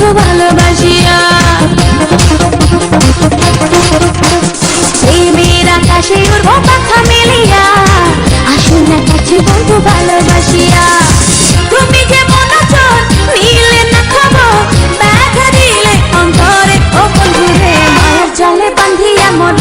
বন্ধু ভালোবাসিয়া। প্রেমের আকাশে উড়বো কথা মেলিয়া। আসুন না কাছে বন্ধু ভালোবাসিয়া। তুমি যে মনোচর নিলে না খবর ব্যাথা দিলে অন্তরে ও বন্ধু রে মায়ার জালে বান্ধিয়া মন